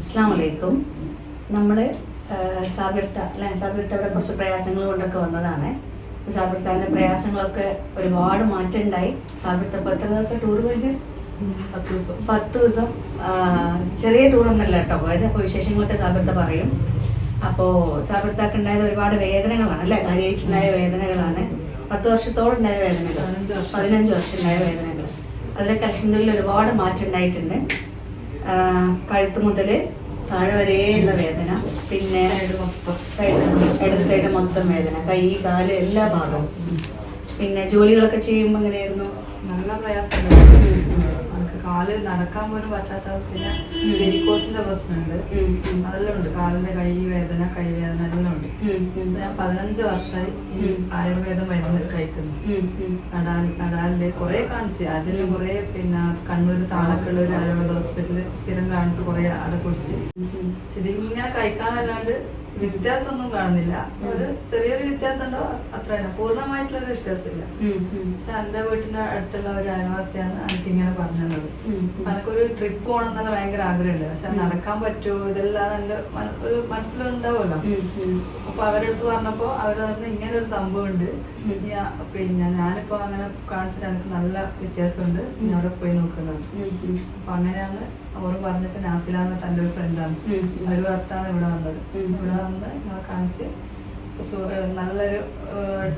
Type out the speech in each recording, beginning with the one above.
അസ്സാം വലൈക്കും നമ്മൾ സാബിർത്ത അല്ലെ? സാബിർത്തയുടെ കുറച്ച് പ്രയാസങ്ങൾ കൊണ്ടൊക്കെ വന്നതാണ്. അപ്പൊ സാബിർത്താന്റെ പ്രയാസങ്ങളൊക്കെ ഒരുപാട് മാറ്റം ഉണ്ടായി സാബിർത്ത പത്ത് ദിവസം ടൂർ പോയത്? പത്ത് ദിവസം. ചെറിയ ടൂറൊന്നും അല്ല ചെറിയ ടൂറൊന്നുമല്ല കേട്ടോ പോയത്. അപ്പോൾ വിശേഷങ്ങളൊക്കെ സാബിർത്ത പറയും. അപ്പോ സാബിർത്താക്ക് ഉണ്ടായത് ഒരുപാട് വേദനകളാണ് അല്ലെ? കാര്യമായിട്ടുണ്ടായ വേദനകളാണ്. പത്ത് വർഷത്തോളം ഉണ്ടായ വേദനകൾ. പതിനഞ്ച് വർഷം. ഉണ്ടായ വേദനകൾ. അതിലൊക്കെ അലഹമില്ല ഒരുപാട് മാറ്റം ഉണ്ടായിട്ടുണ്ട്. കഴുത്ത് മുതൽ താഴെ വരെയുള്ള വേദന പിന്നെ ഇടത് സൈഡ് മൊത്തം വേദന കൈ കാൽ എല്ലാ ഭാഗവും. പിന്നെ ജോലികളൊക്കെ ചെയ്യുമ്പോൾ എങ്ങനെയായിരുന്നു? നല്ല നമുക്ക് കാൽ നടക്കാൻ പോലും പറ്റാത്ത പിന്നെ. വെരിക്കോസിന്റെ പ്രശ്നമുണ്ട്. അതെല്ലാം ഉണ്ട് കാലിന്റെ കൈ വേദന കൈ വേദന എല്ലാം ഉണ്ട് ഞാൻ പതിനഞ്ച് വർഷമായി ഈ ആയുർവേദം മരുന്ന് കഴിക്കുന്നു. നടാൽ നടാലിൽ കുറെ കാണിച്ചു അതിന്. കുറെ പിന്നെ കണ്ണൂർ താളക്കുള്ള ഒരു ആയുർവേദ ഹോസ്പിറ്റലിൽ സ്ഥിരം കാണിച്ച് കുറെ അടക്കുടിച്ച് കുടിച്ച്. ഇതിങ്ങനെ കഴിക്കാനല്ലാണ്ട് വ്യത്യാസമൊന്നും കാണുന്നില്ല. ഒരു ചെറിയൊരു വ്യത്യാസം ഉണ്ടോ അത്ര പൂർണമായിട്ടുള്ള ഒരു വ്യത്യാസമില്ല. പക്ഷെ എന്റെ വീട്ടിന്റെ അടുത്തുള്ള ഒരു അയൽവാസിയാണ് എനിക്ക് ഇങ്ങനെ പറഞ്ഞത്. എനിക്കൊരു ട്രിപ്പ് പോകണം എന്നുള്ള ഭയങ്കര ആഗ്രഹമുണ്ട്. പക്ഷെ നടക്കാൻ പറ്റുമോ ഇതെല്ലാം എന്റെ ഒരു മനസ്സിലുണ്ടാവുമല്ലോ. അപ്പൊ അവരടുത്ത് പറഞ്ഞപ്പോ അവർ പറഞ്ഞ ഇങ്ങനെ ഒരു സംഭവം ഉണ്ട് പിന്നെ ഞാനിപ്പോ അങ്ങനെ കാണിച്ചിട്ട് എനിക്ക് നല്ല വ്യത്യാസമുണ്ട്. ഞാൻ. അവിടെ പോയി നോക്കുന്നുണ്ട്. അപ്പൊ അങ്ങനെയാണ് അവർ പറഞ്ഞിട്ട് നാസില തന്റെ ഒരു ഫ്രണ്ടാണ്. അവർ ഭർത്താണ് ഇവിടെ വന്നത്. ഇവിടെ വന്ന് ഞങ്ങളെ കാണിച്ച് നല്ലൊരു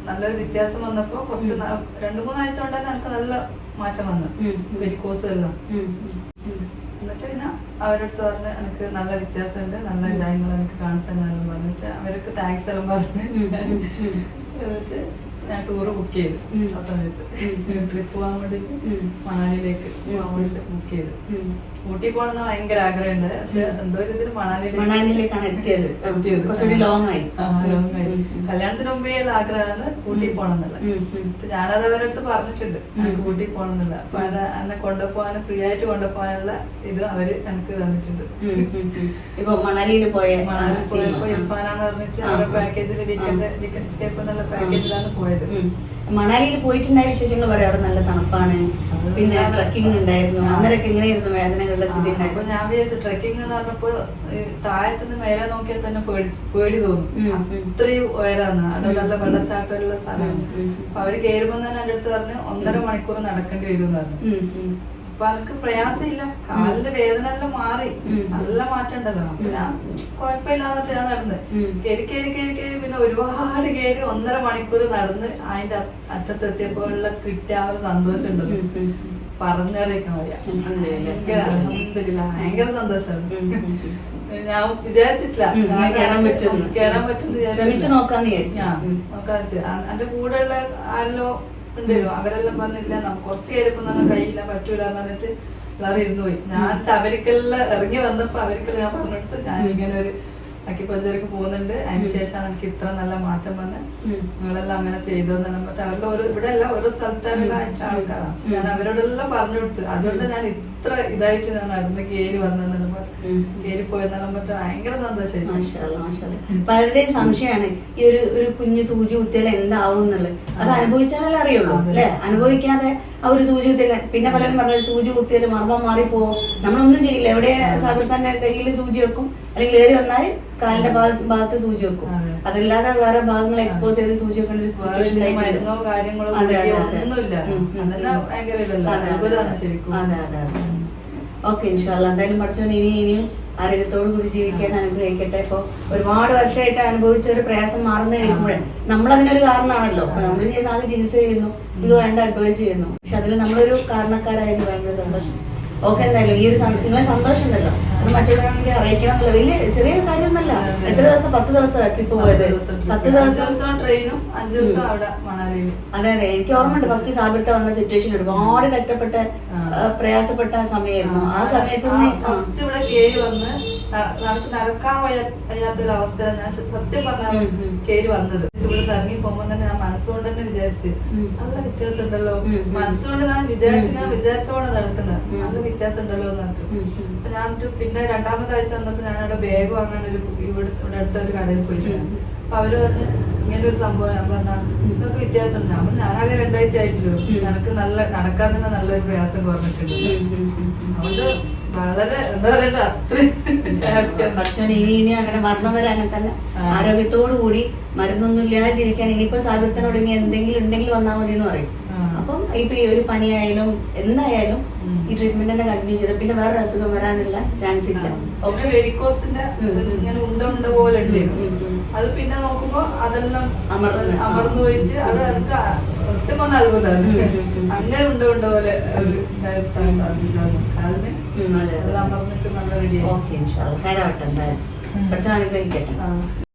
നല്ലൊരു വ്യത്യാസം വന്നപ്പോ കുറച്ച് രണ്ടു മൂന്നാഴ്ച കൊണ്ട് തന്നെ എനിക്ക് നല്ല മാറ്റം വന്നു. വെരിക്കോസും എല്ലാം. എന്നിട്ട് പിന്നെ അവരടുത്ത് പറഞ്ഞ് എനിക്ക് നല്ല വ്യത്യാസമുണ്ട് നല്ല കാര്യങ്ങൾ എനിക്ക് കാണിച്ചു പറഞ്ഞിട്ട് അവർക്ക് താങ്ക്സ് എല്ലാം പറഞ്ഞ്. എന്നിട്ട് ഞാൻ ടൂർ ബുക്ക് ചെയ്തു ആ സമയത്ത്. ട്രിപ്പ് പോകാൻ വേണ്ടിട്ട് മണാലിയിലേക്ക് പോകാൻ. ബുക്ക് ചെയ്തു. ഊട്ടി പോകണമെന്ന് ഭയങ്കര ആഗ്രഹമുണ്ട്. പക്ഷെ. എന്തോ ഒരു ഇതിൽ മണാലിയിലേക്ക് മണാലിയിലേക്കാണ് എത്തിയത്. എത്തിയത്. കുറച്ചുകൂടി ലോങ് ആയി. ലോങ് ആയി. കല്യാണത്തിന് മുമ്പേ ഉള്ള ആഗ്രഹമാണ് ഊട്ടി പോകണം എന്നുള്ളത്. ഞാനത് അവരോട് പറഞ്ഞിട്ടുണ്ട്. ഊട്ടി പോകണം എന്നുള്ളത് അപ്പൊ അത് എന്നെ കൊണ്ടുപോകാൻ ഫ്രീ ആയിട്ട് കൊണ്ടുപോകാനുള്ള ഇത് അവർ എനിക്ക് തന്നിട്ടുണ്ട്. ഇപ്പൊ മണാലിയിൽ പോയ മണാലി പോയപ്പോ. ഇർഫാനാന്ന് പറഞ്ഞിട്ട് അവരുടെ പാക്കേജിൽ. വീക്കെൻഡ് വീക്കെൻഡ് സ്കേപ്പ് എന്നുള്ള പാക്കേജിലാണ് പോയത്. ഉം. മണാലിയിൽ പോയിട്ടുണ്ടായ വിശേഷങ്ങൾ പറയാം അവിടെ നല്ല തണുപ്പാണ്. പിന്നെ ട്രക്കിംഗ് ഉണ്ടായിരുന്നു. അന്നേരൊക്കെ എങ്ങനെയായിരുന്നു വേദനകളുടെ സ്ഥിതി അപ്പൊ ഉണ്ടായിരുന്നു ഞാൻ വിചാരിച്ചു ട്രക്കിംഗ് എന്ന് പറഞ്ഞപ്പോ താഴത്തുനിന്ന് മേലെ നോക്കിയാൽ തന്നെ പേടി പേടി തോന്നും. ഇത്രയും. അത്രയും ഉയരാന്ന് അവിടെ നല്ല വെള്ളച്ചാട്ടമുള്ള സ്ഥലമാണ്. അപ്പൊ അവർ കയറുമ്പോൾ തന്നെ എന്റെ അടുത്ത് പറഞ്ഞു ഒന്നര മണിക്കൂർ നടക്കേണ്ടി വരും എന്ന് പറഞ്ഞു. അപ്പൊ എനിക്ക് പ്രയാസമില്ല. കാലിന്റെ വേദന എല്ലാം മാറി. നല്ല മാറ്റം പിന്നെ കുഴപ്പമില്ലാതെ ഞാൻ നടന്ന്. കയറി കയറി കയറി കയറി പിന്നെ ഒരുപാട് കയറി ഒന്നര മണിക്കൂർ നടന്ന് അതിന്റെ അറ്റത്തെത്തിയപ്പോഴുള്ള കിട്ടിയ ആ ഒരു സന്തോഷം ഉണ്ടല്ലോ. പറഞ്ഞറിയിക്കാൻ വയ്യ. ഭയങ്കര ഉം. ഞാൻ വിചാരിച്ചിട്ടില്ല. എന്റെ കൂടെ ഉള്ള ആരെല്ലോ. ശ്രമിച്ച് നോക്കാന്ന് വിചാരിച്ചു. ഉണ്ടല്ലോ. അവരെല്ലാം പറഞ്ഞില്ല നമുക്ക് കുറച്ച് കയറിപ്പം കയ്യില്ല പറ്റൂല എന്ന് പറഞ്ഞിട്ട് ഇരുന്ന് പോയി ഞാൻ അവരിക്കെല്ലാം ഇറങ്ങി വന്നപ്പോ അവർക്കെല്ലാം ഞാൻ പറഞ്ഞെടുത്ത് ഞാൻ ഇങ്ങനെ ഒരു അക്കിപ്പഞ്ചേരിക്ക് പോകുന്നുണ്ട്. അതിന് ശേഷമാണ് എനിക്ക് ഇത്ര നല്ല മാറ്റം വന്ന്. നിങ്ങളെല്ലാം അങ്ങനെ ചെയ്തു എന്നെല്ലാം പറ്റും അവരുടെ ഓരോ ഇവിടെ എല്ലാം ഓരോ സ്ഥലത്തായിട്ടുള്ള ആൾക്കാരാണ്. ഞാൻ അവരോടെല്ലാം പറഞ്ഞു കൊടുത്തു അതുകൊണ്ട് ഞാൻ ഇത്ര ഇതായിട്ട് ഞാൻ നടന്ന് കയറി വന്നെന്നെല്ലാം ഭയങ്കര. പലരുടെയും സംശയമാണ് ഈ ഒരു ഒരു കുഞ്ഞു സൂചി കുത്തിയാൽ എന്താവും എന്നുള്ളത്. അത്. അനുഭവിച്ചാലേ അറിയുള്ളൂ. അല്ലെ? അനുഭവിക്കാതെ ആ ഒരു സൂചി കുത്തിയാൽ പിന്നെ പലരും പറഞ്ഞു സൂചി കുത്തിയാൽ മർമ്മം മാറിപ്പോവും. നമ്മളൊന്നും ചെയ്യില്ല. എവിടെ സാബിർത്താന്റെ കയ്യിൽ സൂചി വെക്കും അല്ലെങ്കിൽ ഏറി വന്നാൽ കാലിന്റെ ഭാഗത്ത് സൂചി വെക്കും. അതെ. അതല്ലാതെ വേറെ ഭാഗങ്ങൾ എക്സ്പോസ് ചെയ്ത് സൂചി വെക്കേണ്ട ഒരു സിറ്റുവേഷൻ അതെ, അതെ, അതെ, അതെ, ഓക്കെ ഇൻഷാല്ല എന്തായാലും പഠിച്ചോണ്ട് ഇനി ഇനിയും ആരോഗ്യത്തോടു കൂടി ജീവിക്കാൻ അനുഗ്രഹിക്കട്ടെ. ഇപ്പൊ ഒരുപാട് വർഷമായിട്ട് അനുഭവിച്ച ഒരു പ്രയാസം മാറുന്ന കഴിയുമ്പോഴേ നമ്മൾ അതിനൊരു കാരണമാണല്ലോ നമ്മൾ ചെയ്യുന്ന ആദ്യം ചികിത്സ ചെയ്യുന്നു. ഇത് വേണ്ട അഡ്വൈസ് ചെയ്യുന്നു. പക്ഷെ അതിൽ നമ്മളൊരു കാരണക്കാരായത് ഭയങ്കര സന്തോഷം. ഓക്കെ എന്തായാലും ഈ ഒരു നിങ്ങളെ സന്തോഷം ഉണ്ടല്ലോ അത് മറ്റുള്ളവരാണെങ്കിൽ അറിയിക്കണം എന്നല്ല വലിയ ചെറിയ കാര്യമൊന്നുമല്ല. എത്ര ദിവസം പത്ത് ദിവസം ട്രിപ്പ് പോയത്? പത്ത് ദിവസം ട്രെയിനും അഞ്ചു ദിവസം അവിടെ മണാലിയിൽ അതെ അതെ. എനിക്ക് ഓർമ്മയുണ്ട് ഫസ്റ്റ് സാബിർത്ത വന്ന സിറ്റുവേഷൻ ഒരുപാട് കഷ്ടപ്പെട്ട പ്രയാസപ്പെട്ട സമയമായിരുന്നു. ആ സമയത്ത് ഫസ്റ്റ് ഇവിടെ കേറി വന്ന് ന- നമുക്ക് നടക്കാൻ വയ്യാത്തൊരു അവസ്ഥയിലാണ് ഞാൻ സത്യം പറഞ്ഞാൽ. കേറി വന്നത് ഇവിടെ ഇറങ്ങി പോകുമ്പോ തന്നെ ഞാൻ മനസ്സുകൊണ്ട് തന്നെ വിചാരിച്ച്. നല്ല വ്യത്യാസം ഉണ്ടല്ലോ. മനസ്സുകൊണ്ട് ഞാൻ വിചാരിച്ച് ഞാൻ. വിചാരിച്ചോണ്ട് നടക്കുന്നത് നല്ല വ്യത്യാസം ഉണ്ടല്ലോ എന്ന് ഉം. അപ്പൊ ഞാൻ പിന്നെ രണ്ടാമത്തെ ആഴ്ച വന്നപ്പോ ഞാൻ അവിടെ ബാഗ് വാങ്ങാൻ ഒരു ഇവിടെ അടുത്ത ഒരു കടയിൽ പോയിട്ടുണ്ട്. അപ്പൊ അവർ പറഞ്ഞു ഇങ്ങനെ ഒരു സംഭവം ഞാൻ പറഞ്ഞ ഇതൊക്കെ വ്യത്യാസം ഉണ്ട് പറഞ്ഞു, ഞാനാകെ രണ്ടാഴ്ച ആയിട്ടില്ലോ എനിക്ക് നല്ല നടക്കാൻ തന്നെ നല്ലൊരു പ്രയാസം കുറഞ്ഞിട്ടുണ്ട്. അതുകൊണ്ട് വളരെ എന്താ പറയണ്ട അത്രയും ഇനി ഇനി അങ്ങനെ മരണം വരെ അങ്ങനെ തന്നെ. ആരോഗ്യത്തോടു കൂടി മരുന്നൊന്നും ഇല്ലാതെ ജീവിക്കാൻ ഇനിയിപ്പോ സാഹിത്യത്തിനോട് ഇനി എന്തെങ്കിലും ഉണ്ടെങ്കിൽ വന്നാൽ മതി എന്ന് പറയും. അപ്പം ഇപ്പൊ ഈ ഒരു പനിയായാലും എന്തായാലും ഈ ട്രീറ്റ്മെന്റ് തന്നെ കണ്ടിന്യൂ ചെയ്ത. പിന്നെ വേറെ അസുഖം വരാനുള്ള ചാൻസ് ഇല്ല. ഒക്കെ വെരിക്കോസിന്റെ ഉം, ഉം. ഇങ്ങനെ ഉണ്ട ഉണ്ട പോലെ. അത് പിന്നെ നോക്കുമ്പോ അതെല്ലാം അമർന്ന്. അമർന്നു പോയിട്ട് അത് എനിക്ക് ഒട്ടും ഒന്ന് അത്ഭുതമാണ്. അങ്ങനെ ഉണ്ട. ഉണ്ട പോലെ ഒരു അതിന് അമർന്നിട്ട് നല്ല റെഡിയായി ഓക്കെ. പഠിച്ചോ അനുഗ്രഹിക്കട്ടെ